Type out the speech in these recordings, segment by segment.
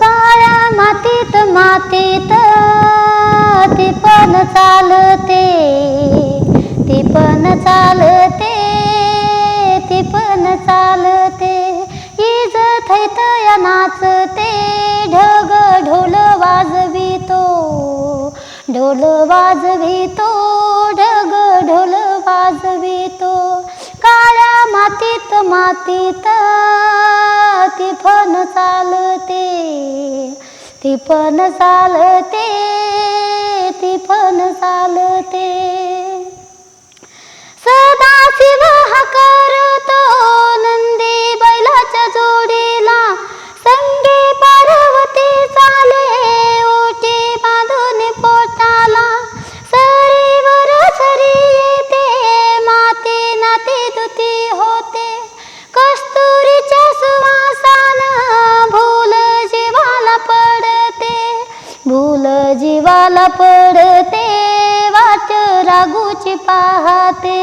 काळ्या मातीत मातीत ती पण चालते ती पण चालते ती पण चालते. इज थैत या नाचते ढग ढोल वाजवितो ढोल वाजवितो ढग ढोल वाजवितो. काळ्या मातीत मातीत ती पण चालते ती पण फुल जीवाला पडते वाट रागूची पाहते.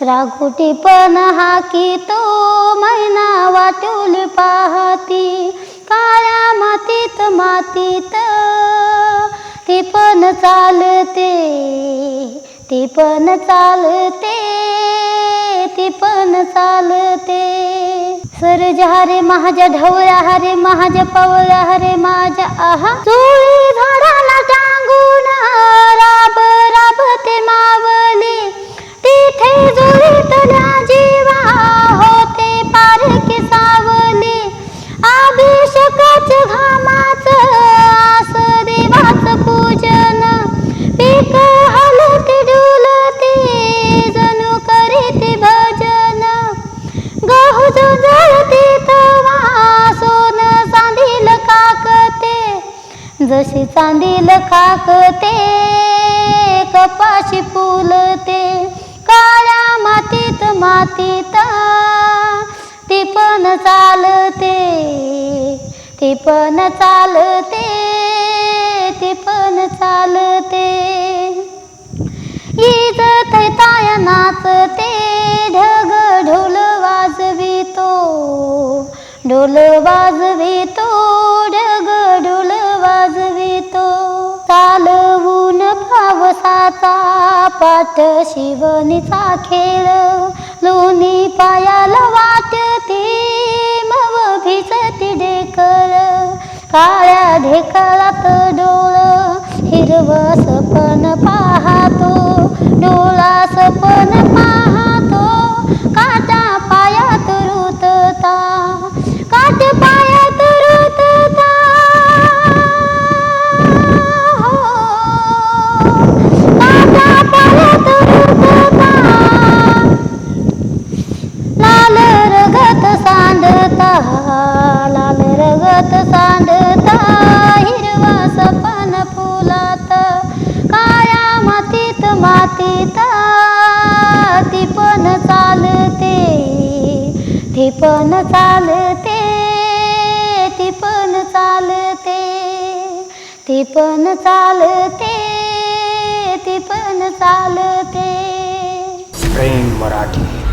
रागुटी पण हाकी तो मैना वाटूल पाहती. काळ्या मातीत मातीत ती पण चालते ती पण चालते. सरज हरे महाजा ढवळ्या हरे महाजा पवळ्या हरे माझ्या आहा. चोळी जशी चांदील काकते कपाशी फुलते. काळ्या मातीत मातीत ती पण चालते ती पण चालते ती पण चालते. ईद पावसाचा पाठ शिवनीचा खेळ. लोणी पायाला वाटते मव भिजती ढेकळ. काळ्या ढेकळात डोळ हिरव सपन पाहतो. डोळा सपन पण चालते ती पण चालते ती पण चालते ती पण चालते. प्रेम मराठी.